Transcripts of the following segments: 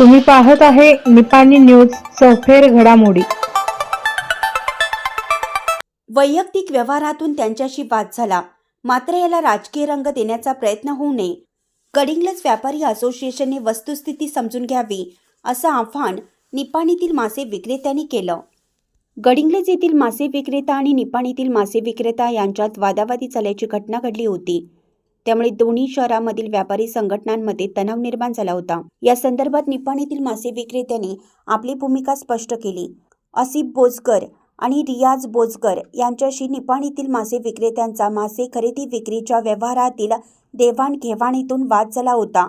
तुम्ही पाहत आहे निपाणी न्यूज सफेर घडामोडी. वैयक्तिक व्यवहारातून त्यांच्याशी वाद झाला. मात्र याला राजकीय रंग देण्याचा प्रयत्न होऊ नये. गडिंग्लज व्यापारी असोसिएशनने वस्तुस्थिती समजून घ्यावी असं आव्हान निपाणीतील मासे विक्रेत्यांनी केलं. गडिंग्लज येथील मासे विक्रेता आणि निपाणीतील मासे विक्रेता यांच्यात वादावादी झाल्याची घटना घडली होती. त्यामुळे दोन्ही शहरामधील व्यापारी संघटनांमध्ये तणाव निर्माण झाला होता. या संदर्भात निपाणीतील मासे विक्रेत्यांनी आपली भूमिका स्पष्ट केली. असिफ बोजकर आणि रियाज बोजकर यांच्याशी निपाणीतील मासे विक्रेत्यांचा मासे खरेदी विक्रीच्या व्यवहारातील देवाणघेवाणीतून वाद झाला होता.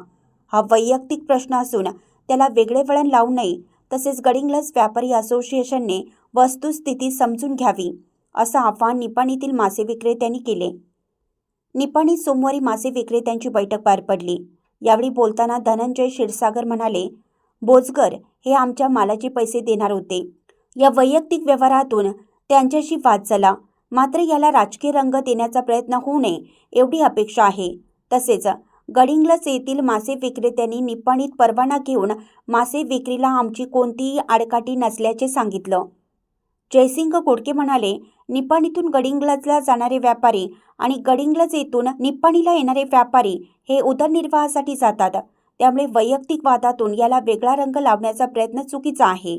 हा वैयक्तिक प्रश्न असून त्याला वेगळे वळण लावू नये तसेच गडिंग्लस व्यापारी असोसिएशनने वस्तुस्थिती समजून घ्यावी असं आवाहन निपाणीतील मासे विक्रेत्यांनी केले. निपाणीत सोमवारी मासे विक्रेत्यांची बैठक पार पडली. यावेळी बोलताना धनंजय क्षीरसागर म्हणाले बोजगर हे आमच्या मालाचे पैसे देणार होते. या वैयक्तिक व्यवहारातून त्यांच्याशी वाद झाला. मात्र याला राजकीय रंग देण्याचा प्रयत्न होऊ नये एवढी अपेक्षा आहे. तसेच गडिंग्लस येथील मासे विक्रेत्यांनी निपाणीत परवाना घेऊन मासे विक्रीला आमची कोणतीही आडकाठी नसल्याचे सांगितलं. जयसिंग गोडके म्हणाले निपाणीतून गडिंग्लजला जाणारे व्यापारी आणि गडिंग्लज येथून निप्पाणीला येणारे व्यापारी हे उदरनिर्वाहासाठी जातात. त्यामुळे वैयक्तिक वादातून याला वेगळा रंग लावण्याचा प्रयत्न चुकीचा आहे.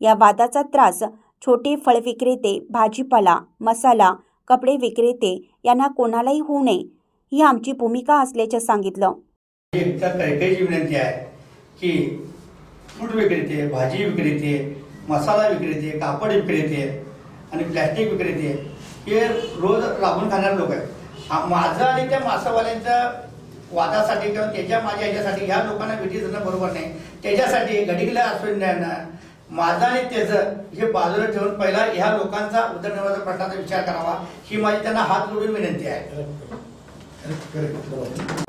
या वादाचा त्रास छोटे फळ विक्रेते भाजीपाला मसाला कपडे विक्रेते यांना कोणालाही होऊ नये ही आमची भूमिका असल्याचं सांगितलं. विनंती आहे की फ्रूट विक्रेते भाजी विक्रेते मसाला विक्रेते कापड विक्रेते आणि प्लॅस्टिक विक्रेते हे रोज राबून खाणारे लोक आहेत. माझं आणि त्या मासावाल्यांच्या वादासाठी किंवा त्याच्या माझ्या ह्याच्यासाठी ह्या लोकांना विधी देणं बरोबर नाही. त्याच्यासाठी घडीला असून माझं आणि त्याचं हे बाजूला ठेवून पहिला ह्या लोकांचा उदरनिर्वाहाचा प्रश्नाचा विचार करावा ही माझी त्यांना हात जोडून विनंती आहे.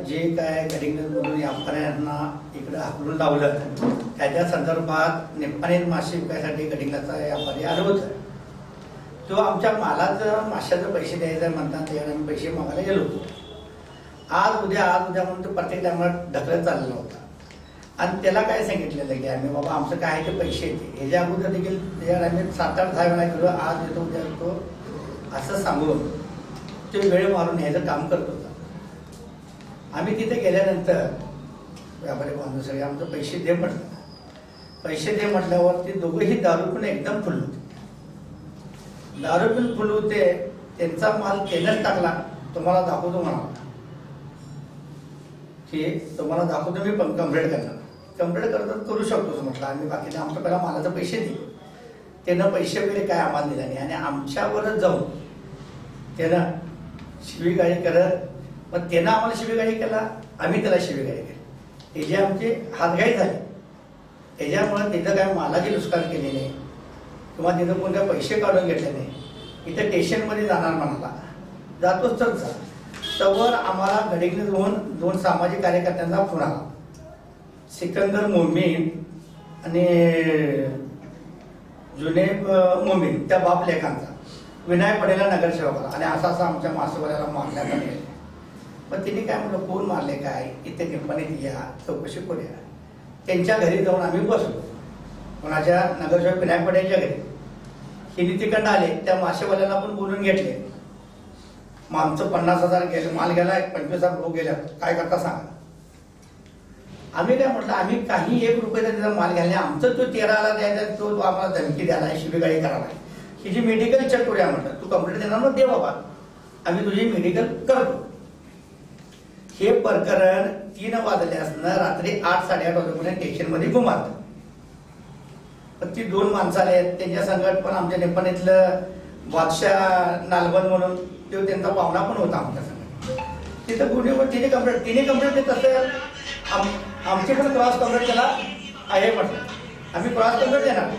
जे काय गडिंगमधून व्यापाऱ्यांना इकडं हाकलून लावलं त्याच्या संदर्भात निप्पाणी मासे विकायसाठी गडिंगलाचा व्यापारी आलं होतं तो आमच्या मालाचं माशाचं पैसे द्यायचं म्हणतात त्यावेळेला आम्ही पैसे मागायला गेलो होतो. आज उद्या आज उद्या म्हणून तो प्रत्येक टायमाला ढकलत चाललेला होता. आणि त्याला काय सांगितलेलं की आम्ही बाबा आमचं काय आहे ते पैसे येते ह्याच्या अगोदर देखील त्यावेळेला आम्ही सात आठ दहा वेळा गेलो आज येतो उद्या येतो असं सांगून ते वेळ मारून ह्याचं काम करत होता. आम्ही तिथे गेल्यानंतर व्यापारी बांधू सगळे आमचं पैसे दे म्हटलं. पैसे दे म्हटल्यावर ते दोघंही दारू पण एकदम फुल होते. दारू पण फुल होते त्यांचा माल त्यानंच टाकला. तुम्हाला दाखवतो म्हणाला. की तुम्हाला दाखवतो मी पण कंप्लेंट करणार. कंप्लेंट करतात करू शकतो म्हटलं. आम्ही बाकीचे आमचं पहिला मालाचे पैसे दिले त्यानं पैसे वगैरे काय आम्हाला दिला नाही. आणि आमच्यावरच जाऊन त्यानं शिवीगाळी करत मग त्यानं आम्हाला शिवीगाळी केला. आम्ही त्याला शिवीगाळी केली. त्याची आमची हातघाई झाली. त्याच्यामुळे तिथं काय मालाची नुकसान केली नाही. किंवा तिथं कोणत्या पैसे काढून घेतले नाही. इथं स्टेशनमध्ये जाणार म्हणाला. जातोच तर जा तवर आम्हाला घडीकडे दोन दोन सामाजिक कार्यकर्त्यांचा फोन आला. सिकंदर मोमीन आणि जुनेब मोमीन त्या बाप लेखांचा. विनायक पडेला नगरसेवकाला. आणि असा असा आमच्या मासवाल्याला मारण्यात आले. मग तिने काय म्हणलं कोण मारले काय? इथे कंपनीत या चौकशी करूया. त्यांच्या घरी जाऊन आम्ही बसलो. कोणाच्या? नगरसेवक विनायक पडेलच्या घरी. हिने तिकडं आले त्या मासेवाल्याला पण बोलून घेतले. मग आमचं पन्नास हजार गेले माल गेला पंचवीस हजार लोक गेल्या काय करता सांगा. आम्ही काय म्हटलं आम्ही काही एक रुपयाचा त्याचा माल घ्यायला आमचं तो तेराला द्यायचा तो आम्हाला धमकी द्यायला शिबिगाळी करायला. आहे. ही जी मेडिकल चेक करूया म्हटलं तू कंप्लेंट देणार मग दे बाबा. आम्ही तुझी मेडिकल करतो. हे प्रकरण तीन वाजले असणं रात्री आठ साडेआठ वाजेपर्यंत स्टेशनमध्ये घुमात पण ती दोन माणसं आले आहेत त्यांच्या संकट पण आमच्या नेपाळीतलं बादशाह नालबंद म्हणून तो त्यांचा पाहुणा पण होता आमच्या संकट तिथं गुन्हेवर तिने कंप्लेंट तिने कंप्लेंट देत असेल आम आमची पण क्रॉस कंप्लेंट त्याला आहे म्हटलं. आम्ही क्रॉस कंप्लेंट देणार.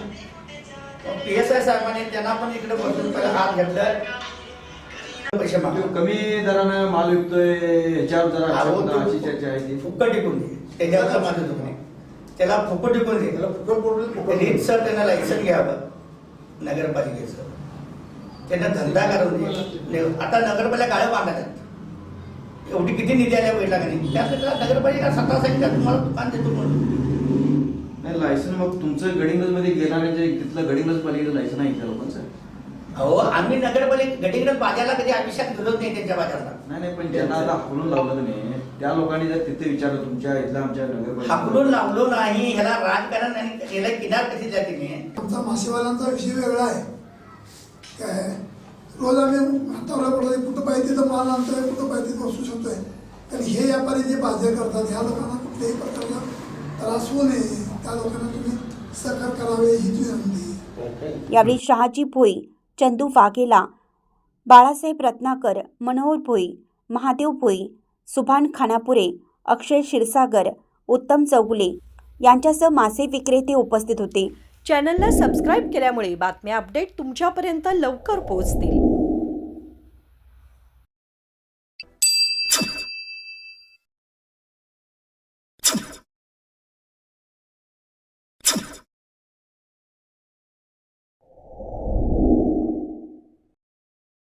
पी एस आय साहेबांनी त्यांना पण इकडे बसून पहिला हात घेतलं. पैसे कमी दरानं माल विकतोय ह्याच्यावर जरा फुकट टिकून त्याच्यावर माझं नाही त्याला फुकट टिकून दे त्याला फुकट बोलून फुकट त्यांना लायसन घ्यावं नगरपालिकेचं. त्यांना धंदा करून दे. आता नगरपालिका गाळ्या बांधतात एवढी किती निधी आल्या बैठला का नाही त्यासाठी नगरपालिका स्वतः सांगितलं तुम्हाला दुकान देतो म्हणून. नाही लायसन मग तुमचं गडिंग्लजमध्ये घेणारे जे तिथलं गडिंग्लज पालिकेचं लायसन आहे त्या लोकांचं? अहो आम्ही नगरपालिका गडिंगड बाजारला कधी अभिषेक दिलोच नाही त्यांच्या बाजारला. नाही नाही पण ज्यांना आता हाकलून लावलं का नाही त्या लोकांनी जर तिथे विचारलं तुमच्या इथल्या आमच्या नगरपालिका हाकलून लावलो नाही ह्याला राजकारण आणि याला किनार कशी जाते नाही आमचा मासेवाल्यांचा विषय वेगळा आहे. काय? रोज आम्ही हातावर पडतो कुठं पाहिजे तिथं माल आणतोय कुठं पाहिजे तिथं वस्तू शकतोय कारण हे व्यापारी जे बाजार करतात ह्या लोकांना कुठल्याही प्रकारचा त्रास होऊ नये. त्या लोकांना तुम्ही सहकार करावे ही विनंती यावेळी शहाजी भोई चंदू वाघेला बाळासाहेब रत्नाकर मनोहर भोई महादेव भोई सुभान खानापुरे अक्षय क्षीरसागर उत्तम चौगुले यांच्यासह मासे विक्रेते उपस्थित होते. चॅनलला सबस्क्राईब केल्यामुळे बातम्या अपडेट तुमच्यापर्यंत लवकर पोहोचतील.